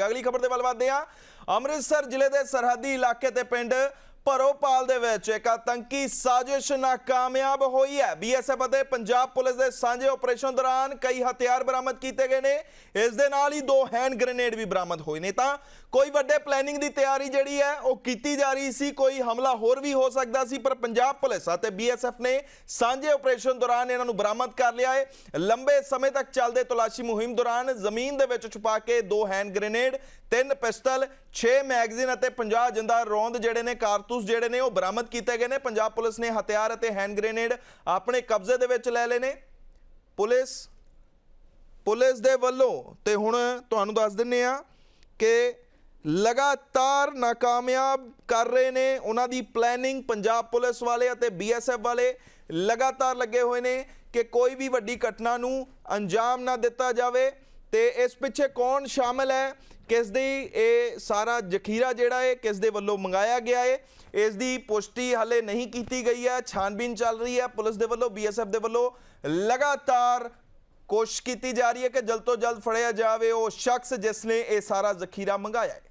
ਜਾਵੇਗਾ ਅਗਲੀ ਖਬਰ ਦੇ ਵੱਲ ਵਧਦੇ ਹਾਂ। ਅੰਮ੍ਰਿਤਸਰ ਜ਼ਿਲ੍ਹੇ ਦੇ ਸਰਹੱਦੀ ਇਲਾਕੇ ਤੇ ਪਿੰਡ ਭਰੋਪਾਲ ਦੇ ਵਿੱਚ ਇੱਕ ਆਤੰਕੀ ਸਾਜ਼ਿਸ਼ ਨਾਕਾਮਯਾਬ ਹੋਈ ਹੈ। ਬੀਐਸਐਫ ਅਤੇ ਪੰਜਾਬ ਪੁਲਿਸ ਦੇ ਸਾਂਝੇ ਆਪਰੇਸ਼ਨ ਦੌਰਾਨ ਕਈ ਹਥਿਆਰ ਬਰਾਮਦ ਕੀਤੇ ਗਏ ਨੇ। ਇਸ ਦੇ ਨਾਲ ਹੀ ਦੋ ਹੈਂਡ ਗ੍ਰੇਨੇਡ ਵੀ ਬਰਾਮਦ ਹੋਏ ਨੇ। ਤਾਂ ਕੋਈ ਵੱਡੇ ਪਲੈਨਿੰਗ ਦੀ ਤਿਆਰੀ ਜਿਹੜੀ ਹੈ, ਉਹ ਕੀਤੀ ਜਾ ਰਹੀ ਸੀ। ਕੋਈ ਹਮਲਾ ਹੋਰ ਵੀ ਹੋ ਸਕਦਾ ਸੀ, ਪਰ ਪੰਜਾਬ ਪੁਲਿਸ ਅਤੇ ਬੀਐਸਐਫ ਨੇ ਸਾਂਝੇ ਆਪਰੇਸ਼ਨ ਦੌਰਾਨ ਇਹਨਾਂ ਨੂੰ ਬਰਾਮਦ ਕਰ ਲਿਆ ਹੈ। ਲੰਬੇ ਸਮੇਂ ਤੱਕ ਚੱਲਦੇ ਤਲਾਸ਼ੀ ਮੁਹਿੰਮ ਦੌਰਾਨ ਜ਼ਮੀਨ ਦੇ ਵਿੱਚ ਛੁਪਾ ਕੇ ਦੋ ਹੈਂਡ ਗ੍ਰੇਨੇਡ ਤਿੰਨ ਪਿਸਟਲ 6 ਮੈਗਜ਼ੀਨ ਅਤੇ 50 ਜਿੰਦਾ ਰੌਂਦ ਜਿਹੜੇ ਨੇ ਕਾਰਤੂਸ ਜਿਹੜੇ ਨੇ ਉਹ ਬਰਾਮਦ ਕੀਤੇ ਗਏ ਨੇ। ਪੰਜਾਬ ਪੁਲਿਸ ਨੇ ਹਥਿਆਰ ਅਤੇ ਹੈਂਡ ਗ੍ਰੇਨੇਡ ਆਪਣੇ ਕਬਜ਼ੇ ਦੇ ਵਿੱਚ ਲੈ ਲਏ ਨੇ। ਪੁਲਿਸ ਪੁਲਿਸ ਦੇ ਵੱਲੋਂ ਤੇ ਹੁਣ ਤੁਹਾਨੂੰ ਦੱਸ ਦਿੰਨੇ ਆ ਕਿ ਲਗਾਤਾਰ ਨਾਕਾਮਯਾਬ ਕਰ ਰਹੇ ਨੇ। ਉਹਨਾਂ ਦੀ ਪਲੈਨਿੰਗ ਪੰਜਾਬ ਪੁਲਿਸ ਵਾਲੇ ਅਤੇ ਬੀਐਸਐਫ ਵਾਲੇ ਲਗਾਤਾਰ ਲੱਗੇ ਹੋਏ ਨੇ ਕਿ ਕੋਈ ਵੀ ਵੱਡੀ ਘਟਨਾ ਨੂੰ ਅੰਜਾਮ ਨਾ ਦਿੱਤਾ ਜਾਵੇ। ਤੇ ਇਸ ਪਿੱਛੇ ਕੌਣ ਸ਼ਾਮਲ ਹੈ? ਕਿਸ ਦੀ ਇਹ ਸਾਰਾ ਜ਼ਖੀਰਾ ਜਿਹੜਾ ਹੈ, ਕਿਸ ਦੇ ਵੱਲੋਂ ਮੰਗਾਇਆ ਗਿਆ ਹੈ, ਇਸ ਦੀ ਪੁਸ਼ਟੀ ਹਲੇ ਨਹੀਂ ਕੀਤੀ ਗਈ ਹੈ, ਛਾਨਬੀਨ ਚੱਲ ਰਹੀ ਹੈ, ਪੁਲਿਸ ਦੇ ਵੱਲੋਂ, ਬੀਐਸਐਫ ਦੇ ਵੱਲੋਂ ਲਗਾਤਾਰ ਕੋਸ਼ਿਸ਼ ਕੀਤੀ ਜਾ ਰਹੀ ਹੈ ਕਿ ਜਲਦ ਤੋਂ ਜਲਦ ਫੜਿਆ ਜਾਵੇ ਉਹ ਸ਼ਖਸ ਜਿਸ ਨੇ ਇਹ ਸਾਰਾ ਜ਼ਖੀਰਾ ਮੰਗਾਇਆ ਹੈ।